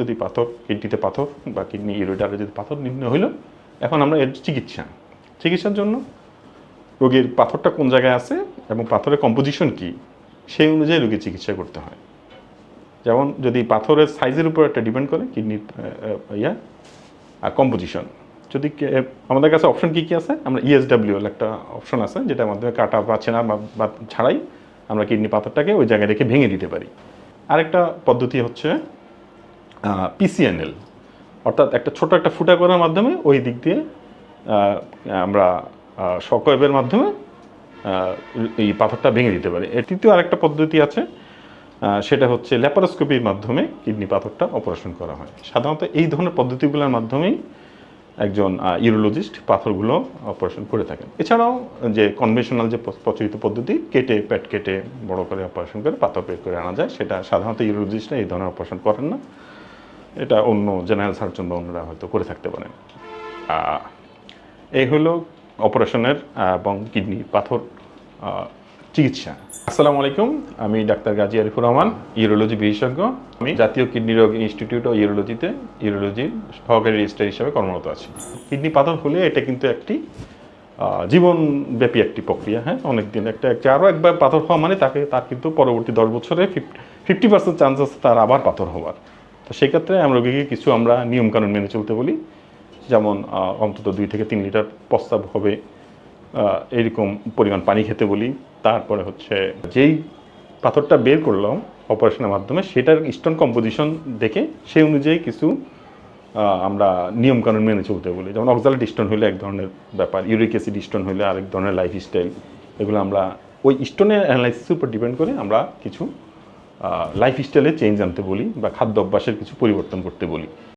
যদি পাথর, কিডনিতে পাথর বা কিডনি ইউরিটারে যদি পাথর নির্ণয় হইল, এখন আমরা এর চিকিৎসা। চিকিৎসার জন্য রোগীর পাথরটা কোন জায়গায় আছে এবং পাথরের কম্পোজিশন কি, সেই অনুযায়ী রোগীর চিকিৎসা করতে হয়। যেমন যদি পাথরের সাইজের উপর একটা ডিপেন্ড করে, কিডনির ইয়া, আর কম্পোজিশন যদি আমাদের কাছে অপশন কি কি আছে? আমরা E ইএসডাব্লিউ একটা অপশন আছে, যেটার মাধ্যমে কাটা বা চেনা বা ছাড়াই আমরা কিডনি পাথরটাকে ওই জায়গায় রেখে ভেঙে দিতে পারি। আরেকটা পদ্ধতি হচ্ছে পিসিএনএল অর্থাৎ একটা ছোট একটা ফুটা করার মাধ্যমে ওই দিক দিয়ে আমরা শকওয়েভের মাধ্যমে এই পাথরটা ভেঙে দিতে পারি। এর তৃতীয় আরেকটা পদ্ধতি আছে সেটা হচ্ছে ল্যাপারোস্কোপির মাধ্যমে কিডনি পাথরটা অপারেশন করা হয়। সাধারণত এই ধরনের পদ্ধতিগুলোর মাধ্যমেই একজন ইউরোলজিস্ট পাথরগুলো অপারেশন করে থাকেন। এছাড়াও যে কনভেনশনাল যে প্রচলিত পদ্ধতি, কেটে, প্যাট কেটে বড় করে অপারেশন করে পাথর বের করে আনা যায়, সেটা সাধারণত ইউরোলজিস্টরা এই ধরনের অপারেশন করেন না। এটা অন্য জেনারেল সার্জন বা অন্যরা হয়তো করে থাকতে পারেন। এই হলো অপারেশনের এবং কিডনি পাথর চিকিৎসা। আসসালামু আলাইকুম, আমি ডাক্তার গাজী আরিফুর রহমান, ইউরোলজি বিশেষজ্ঞ। আমি জাতীয় কিডনি রোগ ইনস্টিটিউট ও ইউরোলজিতে, ইউরোলজির সহকারী রেজিস্ট্রার হিসেবে কর্মরত আছি। কিডনি পাথর হলে এটা কিন্তু একটি জীবনব্যাপী একটি প্রক্রিয়া হ্যাঁ? অনেক দিন একটা আরও একবার পাথর হওয়া মানে তাকে, তার কিন্তু পরবর্তী দশ বছরে ফিফটি পার্সেন্ট চান্স আছে তার আবার পাথর হওয়ার। তো সেক্ষেত্রে আমরা রোগীকে কিছু আমরা নিয়মকানুন মেনে চলতে বলি। যেমন অন্তত দুই থেকে তিন লিটার প্রস্তাব হবে। এইরকম পরিমাণ পানি খেতে বলি। তারপরে হচ্ছে যেই পাথরটা বের করলাম অপারেশনের মাধ্যমে, সেটার স্টোন কম্পোজিশন দেখে সেই অনুযায়ী কিছু আমরা নিয়মকানুন মেনে চলতে বলি। যেমন অক্সালেট স্টোন হলে এক ধরনের ব্যাপার, ইউরিক অ্যাসিড স্টোন হলে আরেক ধরনের লাইফ স্টাইল এগুলো আমরা ওই স্টোনের অ্যানালাইসিসের উপর ডিপেন্ড করে আমরা কিছু লাইফ স্টাইলে চেঞ্জ আনতে বলি বা খাদ্য অভ্যাসের কিছু পরিবর্তন করতে বলি।